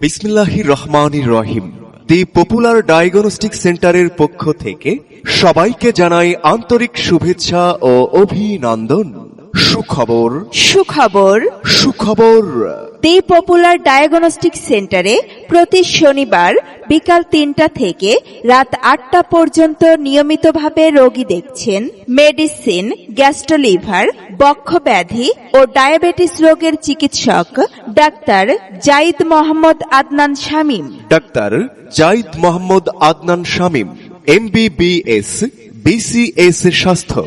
বিসমিল্লাহির রহমানির রহিম। The popular diagnostic সেন্টারের পক্ষ থেকে সবাইকে জানাই আন্তরিক শুভেচ্ছা ও অভিনন্দন। সুখবর। সুখবর। সুখবর। দি পপুলার ডায়াগনস্টিক সেন্টারে প্রতি শনিবার বিকাল তিনটা থেকে রাত আটটা পর্যন্ত নিয়মিতভাবে রোগী দেখছেন মেডিসিন গ্যাস্ট্রোলিভার বক্ষব্যাধি ও ডায়াবেটিস রোগের চিকিৎসক doctor Zaid Mohammad Adnan Shamim. Doctor Zaid Mohammad Adnan Shamim MBBS BCS স্বাস্থ্য।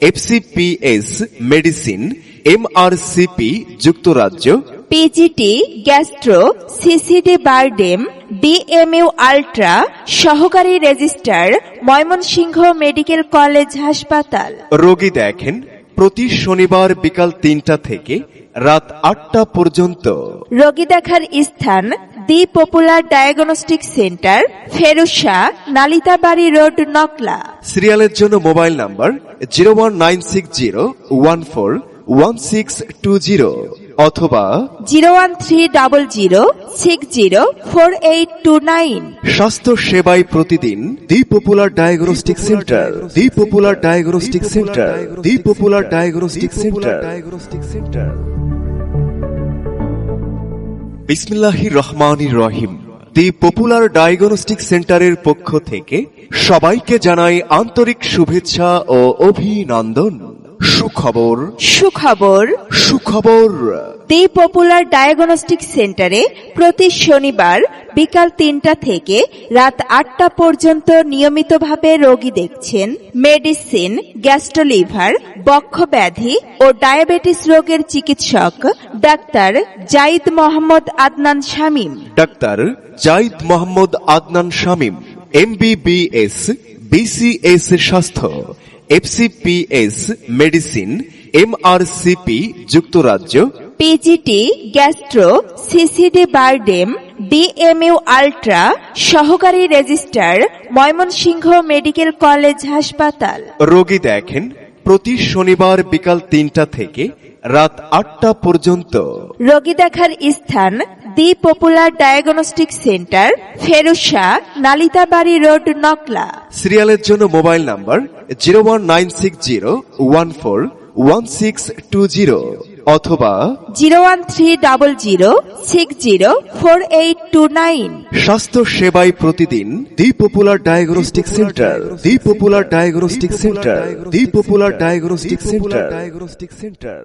এফসিপিএস মেডিসিন এমআরসিপি যুক্তরাজ্য PGT gastro CCD BIRDEM DMU ultra সহকারী রেজিস্ট্রার ময়মনসিংহ মেডিকেল কলেজ হাসপাতাল রোগী দেখেন প্রতি শনিবার বিকাল তিনটা থেকে রাত আটটা পর্যন্ত। রোগী দেখার স্থান the popular diagnostic centre Ferusha Nalitabari road Nakla. সিরিয়ালের জন্য mobile number zero one nine six zero one four one six two zero অথবা zero one three double zero six zero four eight two nine. স্বাস্থ্য সেবায় প্রতিদিন the popular diagnostic centre the popular diagnostic centre the popular diagnostic centre. Diagnostic centre বিসমিল্লাহির রহমানির রহিম। The popular diagnostic সেন্টারের পক্ষ থেকে সবাইকে জানাই আন্তরিক শুভেচ্ছা ও অভিনন্দন। সুখবর। সুখবর। সুখবর। দি পপুলার ডায়াগনস্টিক সেন্টারে প্রতি শনিবার বিকাল তিনটা থেকে রাত আটটা পর্যন্ত নিয়মিতভাবে রোগী দেখছেন মেডিসিন গ্যাস্ট্রোলিভার বক্ষব্যাধি ও ডায়াবেটিস রোগের চিকিৎসক doctor Zaid Mohammad Adnan Shamim. Doctor Zaid Mohammad Adnan Shamim MBBS BCS স্বাস্থ্য। এফসিপিএস মেডিসিন এমআরসিপি যুক্তরাজ্য PGT gastro CCD BIRDEM DMU ultra সহকারী রেজিস্ট্রার ময়মনসিংহ মেডিকেল কলেজ হাসপাতাল রোগী দেখেন প্রতি শনিবার বিকাল তিনটা থেকে রাত আটটা পর্যন্ত। রোগী দেখার স্থান the popular diagnostic centre Ferusha Nalitabari road Nakla. সিরিয়ালের জন্য mobile number zero one nine six zero one four one six two zero অথবা zero one three double zero six zero four eight two nine. স্বাস্থ্য সেবায় প্রতিদিন the popular diagnostic centre the popular diagnostic centre the popular diagnostic centre. Diagnostic centre